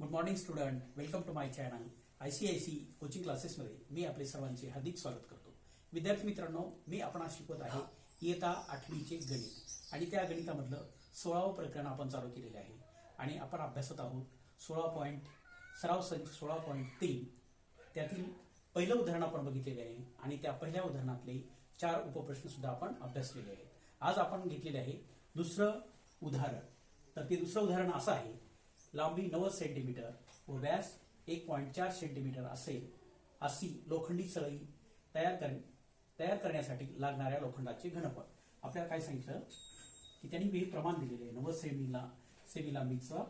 Good morning student welcome to my channel I C I C coaching क्लासेसमध्ये मी आपले सर्वांचे हार्दिक स्वागत करतो. विद्यार्थी मित्रांनो मी आपण शिकवत आहे इयता आठवीचे गणित. आणि त्या गणितामधलं सोळावं प्रकरण आपण चालू केलेले आहे. आणि आपण अभ्यासत आहोत सोळा पॉईंट सराव संच सोळा पॉईंट तीन. त्यातील पहिलं उदाहरण आपण बघितलेले आहे. आणि त्या पहिल्या उदाहरणातले चार उपप्रश्न सुद्धा आपण अभ्यासलेले आहेत. आज आपण घेतलेले आहे दुसरं उदाहरण. तर ते दुसरं उदाहरण असं आहे लांबी नव्वद सेंटीमीटर व व्यास एक पॉईंट चार सेंटीमीटर असेल अशी लोखंडी सळई तयार कर तयार करण्यासाठी लागणाऱ्या लोखंडाचे घनफळ. आपल्याला काय सांगितलं? की त्यांनी हे प्रमाण दिलेले आहे. नव्वद सेमीला सेमी लांबीचा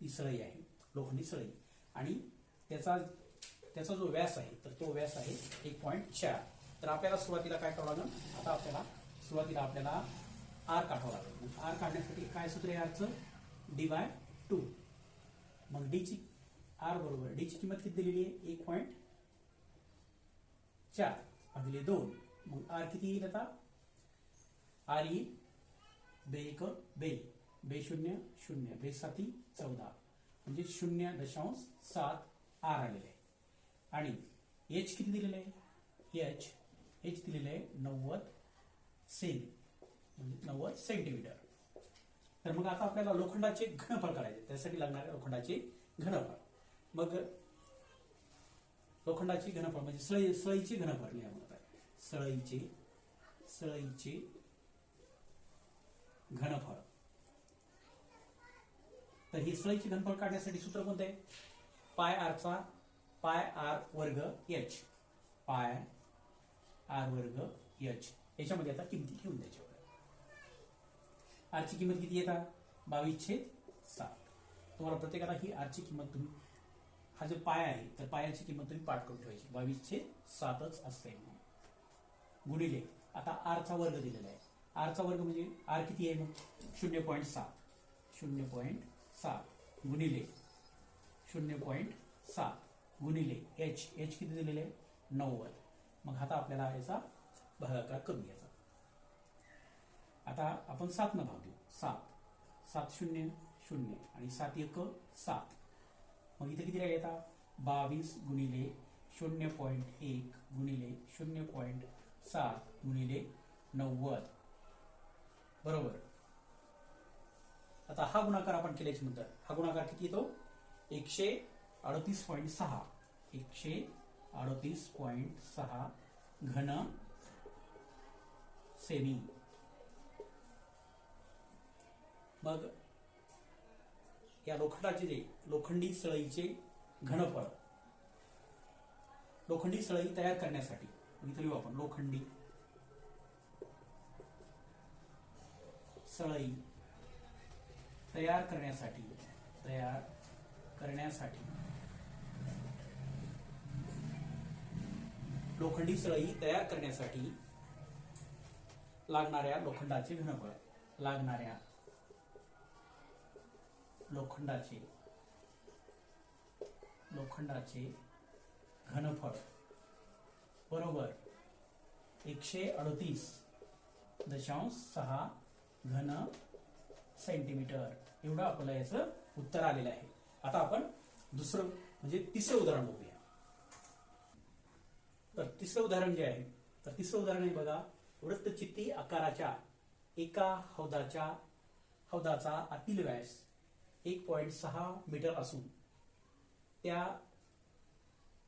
ही सळई आहे लोखंडी सळई. आणि त्याचा त्याचा जो व्यास आहे तर तो व्यास आहे एक पॉईंट चार. तर आपल्याला सुरुवातीला काय करावं लागेल? आता आपल्याला सुरुवातीला आपल्याला आर काढावं लागेल. आर काढण्यासाठी काय सूत्र आहे आरचं? D by two. मग डी ची आर बरोबर डी ची किंमत किती दिलेली आहे? एक पॉईंट चार. भागिले दोन. मग आर किती येईल आता? आर येईल. बे एक बे. बे शून्य शून्य. बे साती चौदा. म्हणजे शून्य दशांश सात आर आलेले. आहे आणि एच किती दिलेलं आहे? एच एच दिलेलं आहे नव्वद सेमी म्हणजे नव्वद सेंटीमीटर. तर मग आता आपल्याला लोखंडाचे घनफळ काढायचे. त्यासाठी लागणारे लोखंडाचे घनफळ. मग लोखंडाची घनफळ म्हणजे सळई सळईची घनफळ लिहा म्हणत आहे सळईचे सळईचे घनफळ. तर ही सळईची घनफळ काढण्यासाठी सूत्र कोणतं? आहे पाय आरचा पाय आर वर्ग एच पाय आर वर्ग एच याच्यामध्ये आता किमती ठेवून द्यायच्या. आरची किंमत किती येतात बावीस छेद सात. तुम्हाला प्रत्येकाला ही आरची किंमत तुम्ही हा जो पाय आहे तर पायाची किंमत तुम्ही पाठ करून ठेवायची. बावीस छेद सातच असते गुणिले आता आरचा वर्ग दिलेला आहे. आरचा वर्ग म्हणजे आर किती आहे मग? शून्य पॉईंट सात. शून्य पॉईंट सात. गुणिले शून्य पॉईंट सात. गुणिले एच. एच किती दिलेले आहे? नव्वद. मग आता आपल्याला याचा भागाकार करून घ्यायचा आता आपण सात न भाग. देऊ सात. सात शून्य शून्य आणि सात एक सात. मग इथे किती राहिले आता? बावीस गुणिले शून्य पॉईंट एक गुणिले शून्य पॉईंट सात गुणिले नव्वद. बरोबर. आता हा गुणाकार आपण केल्याच्यानंतर हा गुणाकार किती येतो? एकशे अडतीस पॉईंट सहा. एकशे अडतीस पॉईंट सहा घन सेमी. मग या लोखंडाचे जे लोखंडी सळईचे घनफळ. लोखंडी सळई तयार करण्यासाठी इथे लिहू आपण लोखंडी. सळई तयार करण्यासाठी तयार करण्यासाठी लोखंडी सळई तयार करण्यासाठी लागणाऱ्या लोखंडाचे घनफळ लागणाऱ्या लोखंडाचे लोखंडाचे घनफळ. बरोबर. एकशे अडतीस दशांश सहा घन सेंटीमीटर. एवढं आपल्याला याचं उत्तर आलेलं आहे. आता आपण दुसरं म्हणजे तिसरं उदाहरण बघूया. तर तिसरं उदाहरण जे आहे तर तिसरं उदाहरण आहे बघा वृत्तचित्ती आकाराच्या एका हौदाच्या हौदाचा आतील व्यास एक पॉईंट सहा मीटर असून त्या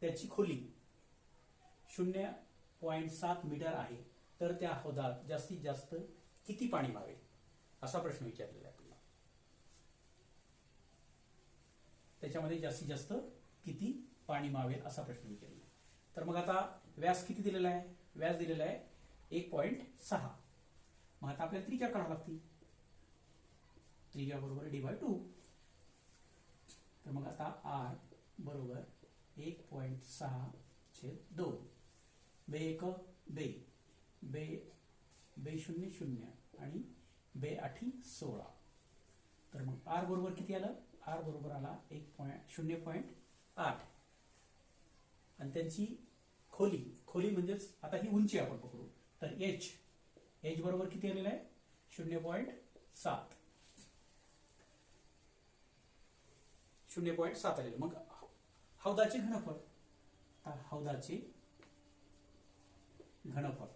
त्याची खोली शून्य पॉईंट सात मीटर आहे. तर त्या हौदात जास्तीत जास्त किती पाणी व्हावे? असा प्रश्न विचारलेला आहे आपल्याला. त्याच्यामध्ये जास्तीत जास्त किती पाणी मावेल असा प्रश्न विचारला तर मग आता व्यास किती दिलेला आहे? व्यास दिलेला आहे एक पॉईंट सहा. मग आता आपल्याला त्रिचार काढावं लागतील. त्रिज्या बरोबर डी बाय टू. तर मग आता आर बरोबर एक पॉईंट सहा छेद दोन. बे एक बे. बे बे शून्य शून्य आणि बे आठी सोळा. तर मग आर बरोबर किती आलं? आर बरोबर आला एक पॉईंट शून्य पॉईंट आठ. आणि त्यांची खोली खोली म्हणजेच आता ही उंची आपण पकडू. तर एच एच बरोबर किती आलेलं आहे? शून्य पॉईंट सात. शून्य पॉईंट सात आलेलं. मग हौदाचे घनफळ. हौदाचे घनफळ.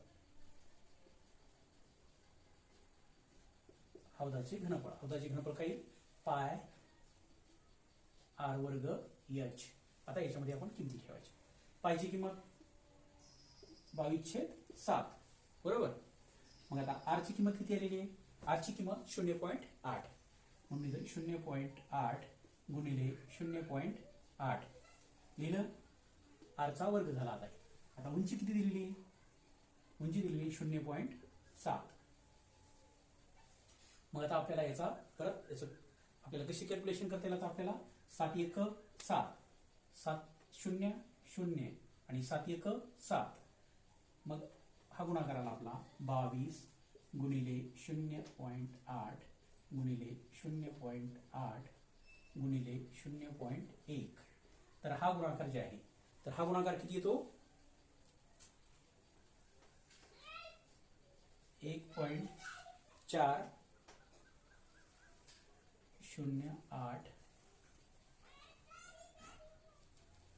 हौदाचे घनफळ. हौदाचे घनफळ काही पाय आर वर्ग एच आता याच्यामध्ये आपण किमती ठेवायची. पायची किंमत बावीस छेद सात. बरोबर? मग आता आरची किंमत किती आलेली आहे? आरची किंमत शून्य पॉईंट आठ. म्हणून शून्य पॉईंट आठ गुणिले शून्य पॉईंट आठ. लिहिलं? आरचा वर्ग झाला आता. आता उंची किती दिलेली? आहे उंची दिलेली शून्य पॉईंट सात. मग आता आपल्याला याचा परत याचं आपल्याला कशी कॅल्क्युलेशन करता येईल आता आपल्याला? सात एक सात. सात शून्य शून्य आणि सात एक सात. मग हा गुणाकार आला आपला बावीस गुणिले शून्य पॉईंट आठ गुणिले शून्य पॉईंट आठ. गुणिले शून्य पॉईंट एक. तर हा गुणाकार जे आहे तर हा गुणाकार किती येतो? एक पॉईंट चार शून्य आठ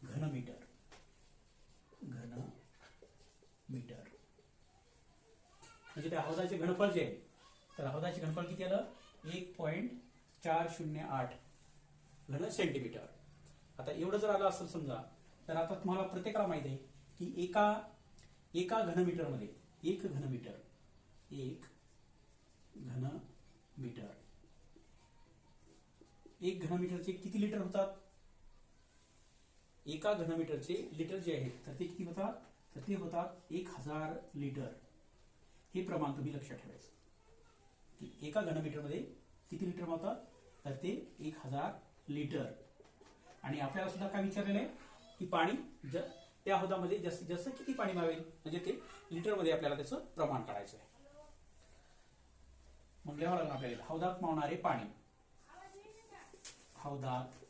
घनमीटर. घन मीटर म्हणजे त्या हौदाचे घनफळ जे आहे तर हौदाचे घनफळ किती आलं? एक पॉईंट चार शून्य आठ. घन सेंटीमीटर आता एवढं जर आलं असेल समजा तर आता तुम्हाला प्रत्येकाला माहीत आहे की एका एका घनमीटरमध्ये एक घनमीटर एक घन मीटर एक घनमीटरचे किती लिटर होतात? एका घनमीटरचे लिटर जे आहेत तर ते किती होतात? तर ते होतात एक हजार लिटर. हे प्रमाण तुम्ही लक्षात ठेवायचं. की एका घनमीटरमध्ये किती लिटर मावतात तर ते एक हजार लिटर. आणि आपल्याला सुद्धा काय विचारलेलं आहे? की पाणी ज त्या हौदामध्ये जास्तीत जास्त किती पाणी मावेल? म्हणजे ते लिटरमध्ये आपल्याला त्याचं प्रमाण काढायचं आहे. मग लिहावं लागणार आपल्याला हौदात मावणारे पाणी. हौदात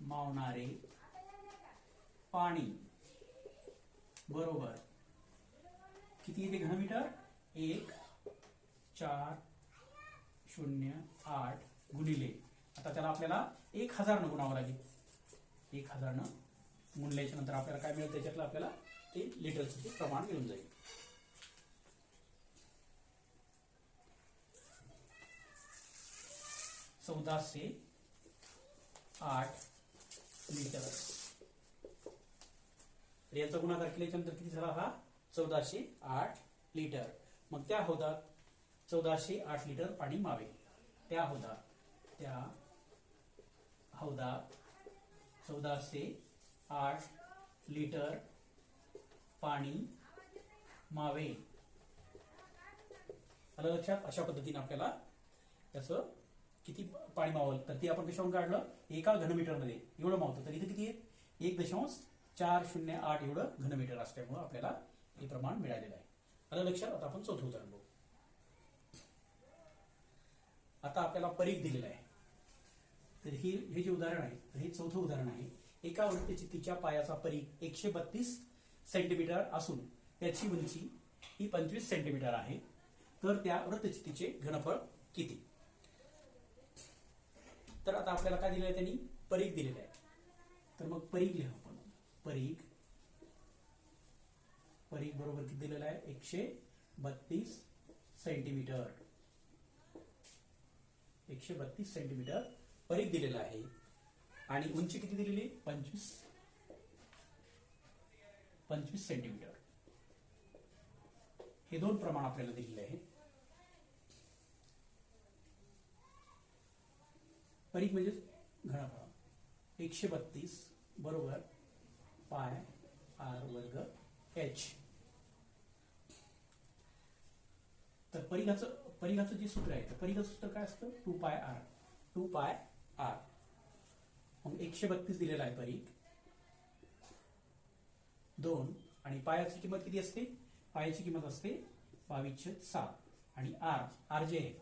मावणारे पाणी. बरोबर. किती येते घनमीटर? एक चार शून्य आठ. गुणिले. आता त्याला आपल्याला एक हजारनं गुणावं लागेल. एक हजारनं गुणल्याच्या नंतर आपल्याला काय मिळेल त्याच्यातलं आपल्याला ते लिटरचं ते प्रमाण मिळून जाईल. चौदाशे आठ लिटर तर याचा गुणाकार केल्याच्यानंतर किती झाला हा? चौदाशे आठ लिटर मग त्या हौदात चौदाशे आठ लिटर पाणी मावे. त्या होतात. त्या हौदा चौदाशे आठ लिटर पाणी मावे. आलं लक्षात? अशा पद्धतीने आपल्याला त्याचं किती पाणी मावल तर ते आपण कशावरून काढलं? एका घनमीटरमध्ये. एवढं मावतं तर. इथे किती आहे? एक दशांश चार शून्य आठ एवढं घनमीटर असल्यामुळं आपल्याला हे प्रमाण मिळालेलं आहे. आलं लक्षात? आता आपण चौथं उदाहरण बघू. आता आपल्याला परीख दिलेला आहे. तर ही हे जे उदाहरण आहे तर हे चौथं उदाहरण आहे. एका वृत्तचित्तीच्या पायाचा परीख एकशे बत्तीस सेंटीमीटर असून त्याची उंची ही पंचवीस सेंटीमीटर आहे. तर त्या वृत्तचितीचे घनफळ किती? तर आता आपल्याला काय दिलेलं आहे त्यांनी? परीख दिलेलं आहे. तर मग परीख लिहा आपण. परीख परीख बरोबर किती दिलेलं आहे? एकशे बत्तीस सेंटीमीटर. एकशे बत्तीस सेंटीमीटर परीघ दिलेलं आहे. आणि उंची किती दिलेली? पंचवीस. पंचवीस सेंटीमीटर हे दोन प्रमाण आपल्याला दिलेले आहे परीघ म्हणजे घनफळ एकशे बत्तीस बरोबर पाय आर वर्ग एच. तर परिघाचं परिघाचं जे सूत्र आहे तर परिघाचं सूत्र काय असतं? टू पाय आर. टू पाय आर मग एकशे बत्तीस दिलेला आहे परी. दोन. आणि पायाची किंमत किती असते? पायाची किंमत असते बावीसशे सात. आणि आर. आर जे आहे.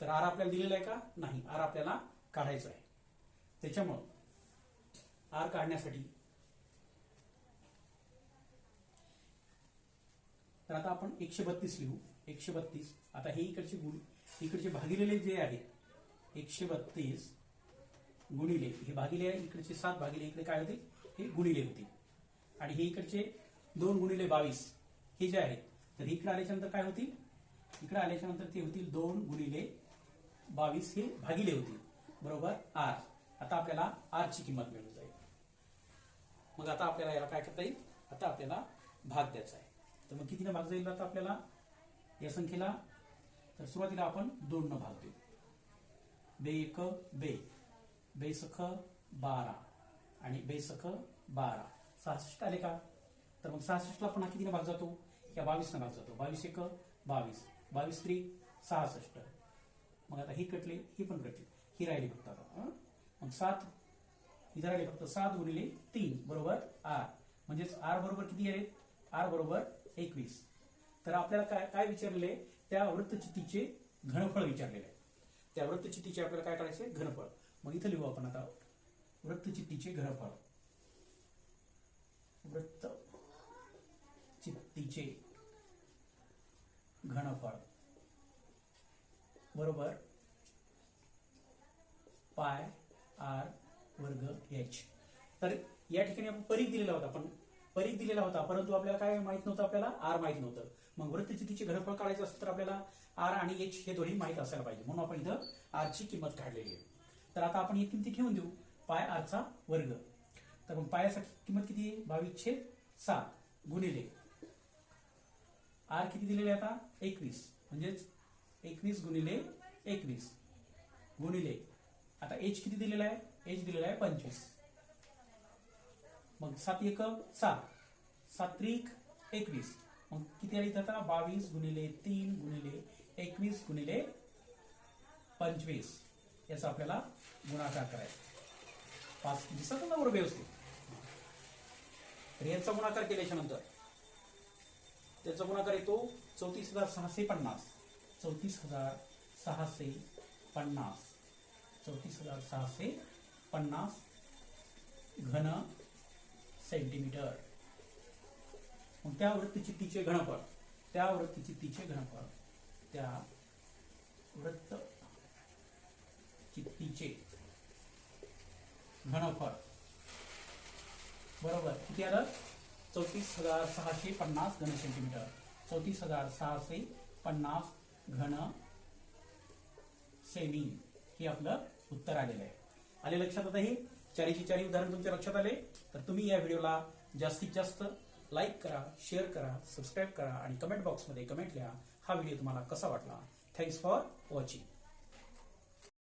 तर आर आपल्याला दिलेला आहे का? नाही. आर आपल्याला काढायचं आहे. त्याच्यामुळं आर काढण्यासाठी तर आता आपण एकशे बत्तीस लिहू. एकशे बत्तीस. आता हे इकडचे गुण इकडचे भागिलेले जे आहेत एकशे बत्तीस गुणिले हे भागिले इकडचे सात भागिले इकडे काय होते? हे गुणिले होते. आणि हे इकडचे दोन गुणिले बावीस हे जे आहेत तर इकडे आल्याच्यानंतर काय होतील? इकडे आल्याच्यानंतर ते होतील दोन गुणिले बावीस हे भागिले होतील बरोबर? आर. आता आपल्याला आर ची किंमत मिळून जाईल. मग आता आपल्याला याला काय करता येईल? आता आपल्याला भाग द्यायचा आहे. तर मग कितीनं भाग जाईल आता आपल्याला? या संख्येला? तर सुरुवातीला आपण दोन न भाग देऊ. बे एक बे. बे सख बारा आणि बे सख बारा. सहासष्ट आले का? तर मग सहासष्टला पुन्हा कितीने भाग जातो? या बावीसनं भाग जातो. बावीस एक बावीस. बावीस त्री सहासष्ट. मग आता ही कटली ही पण कटली. ही राहिली फक्त आता. मग सात इथं राहिली फक्त सात गुणिले तीन बरोबर आर. म्हणजेच आर बरोबर किती आले? आर बरोबर एकवीस. तर आपल्याला काय काय विचारले? त्या वृत्तचितीचे घनफळ विचारलेले. आहे त्या वृत्तचितीचे आपल्याला काय करायचे घनफळ. मग इथं लिहू आपण आता. वृत्तचित्तीचे घनफळ वृत्त चित्तीचे घनफळ. बरोबर? पाय आर वर्ग एच. तर या ठिकाणी आपण परीख दिलेला होता पण परीख दिलेला होता परंतु आपल्याला काय माहीत नव्हतं आपल्याला आर माहीत नव्हतं. मग वृत्तचितीचे घनफळ काढायचं असेल तर आपल्याला आर आणि एच हे दोन्ही माहीत असायला पाहिजे. म्हणून आपण इथं आरची किंमत काढलेली आहे. तर आता आपण ही किमती ठेवून देऊ पाय आरचा वर्ग. तर मग पायाचा किंमत किती आहे? बावीसशे सात गुणिले. आर किती दिलेले आहे आता? एकवीस. म्हणजेच एकवीस गुणिले एकवीस गुणिले. आता एच किती दिलेला आहे? एच दिलेला आहे पंचवीस. मग सात एक सात. सात त्रिक एकवीस. मग किती आली आता? बावीस गुणिले तीन गुणिले एकवीस गुणिले पंचवीस. याचा आपल्याला गुणाकार करायचा. पाच दिसत ना बरोबर व्यवस्थित? तर याचा गुणाकार केल्याच्यानंतर त्याचा गुणाकार येतो चौतीस हजार सहाशे पन्नास. चौतीस हजार सहाशे पन्नास. चौतीस हजार सहाशे पन्नास घन सेंटीमीटर. मग त्या वृत्तचित्तीचे घनफळ त्या वृत्तचित्तीचे घनफळ त्या वृत्त चित्तीचे घनफळ बरोबर. किती आलं? चौतीस हजार सहाशे पन्नास घन सेंटीमीटर चौतीस हजार सहाशे पन्नास घन सेमी. हे आपलं उत्तर आलेलं आहे. आले लक्षात आता हे? चारीची चारी उदाहरण तुमच्या लक्षात आले? तर तुम्ही या व्हिडिओला जास्तीत जास्त लाईक करा शेअर करा सबस्क्राईब करा आणि कमेंट बॉक्समध्ये कमेंट लिहा. हा व्हिडिओ तुम्हाला कसा वाटला? Thanks for watching